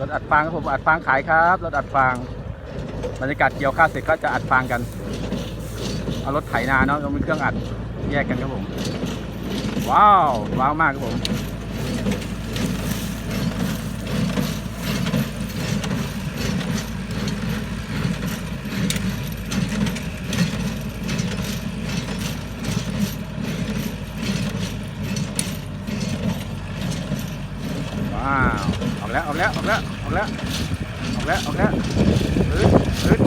รถอัดฟางครับผมอัดฟางขายครับรถอัดฟางบรรยากาศเกี่ยวข้าวเสร็จก็จะอัดฟางกันเอารถไถนาเนาะต้องมีเครื่องอัดแยกกันครับผม ว้าวว้าวมากครับผม ว้าว ออกแล้วออกแล้วออกแล้วออกแล้วออกแล้วออกแล้วอึดอึด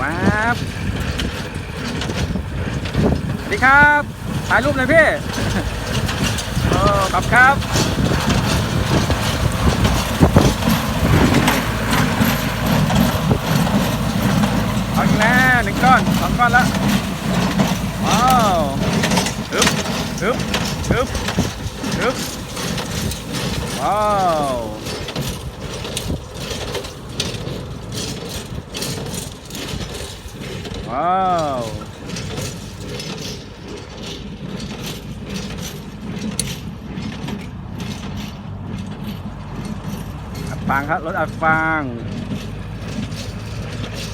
ว้าวสวัสดีครับถ่ายรูปหน่อยพี่โอ้ขอบครับเอาอีกแล้วหนึ่งก้อนสองก้อนแล้วว้าวฮึบฮึบฮึบฮึบว้าว ว้าวอัดฟางครับ รถอัดฟาง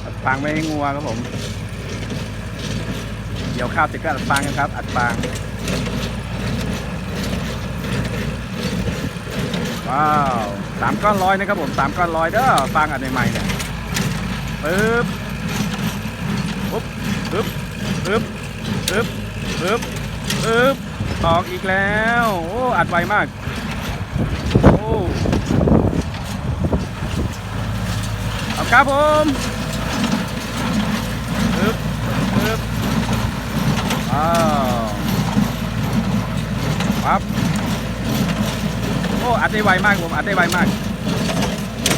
อัดฟางไม่ให้งัวครับผมเดี๋ยวข้าวเสร็จก็อัดฟางกันครับ อัดฟางว้าวสามก้อนร้อยนะครับผมสามก้อนร้อยเด้อฟางอันใหม่ๆเนี่ยปึ๊บปุ๊บปึ๊บปึ๊บ ปึ๊บปึ๊บปึ๊บตอกอีกแล้ว โอ้อัดไวมาก โอ้เอาครับผมปึ๊บปึ๊บว้าวปั๊บโอ้อัดได้ไวมากผมอัดได้ไวมาก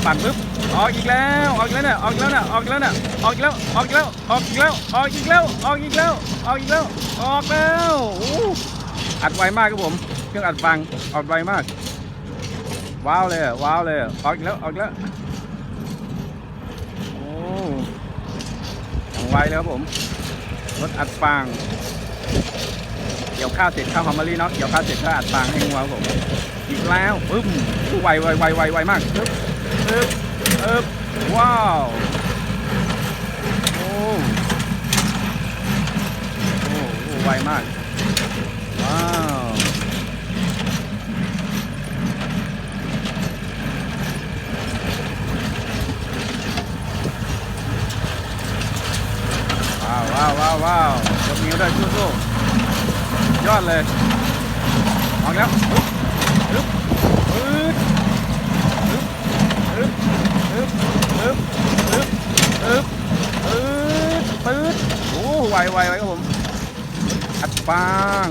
ปั่นปุ๊บออกอีกแล้วออกอีกแล้วเนี่ยออกอีกแล้วเนี่ยออกอีกแล้วเนี่ยออกอีกแล้วออกอีกแล้วออกอีกแล้วออกอีกแล้วออกอีกแล้วออกอีกแล้วออกแล้วอ้อัดไวมากครับผมเครื่องอัดฟังออกไวมาก ว้าวเลยว้าวเลยออกอีกแล้วออกอีกแล้วโอ้ย่างไวเลยครับผมรถอัดฟางเกี่ยวข้าวเสร็จข้าวหอมมะลิเนาะเกี่ยวข้าวเสร็จก็อัดฟางให้งัวผมอีกแล้วปึ้มไวไวไวไวไวมากปึ๊บึบปึ๊บว้าว โอ้โอ้โอ้ไวมาก ว้าว ว้าวว้าวว้าวว้าวยกนิ้วได้วยสู้ๆยอดเลยออกแล้วปึ๊บปึ๊บ ไวไวไวครับผมอัดปัง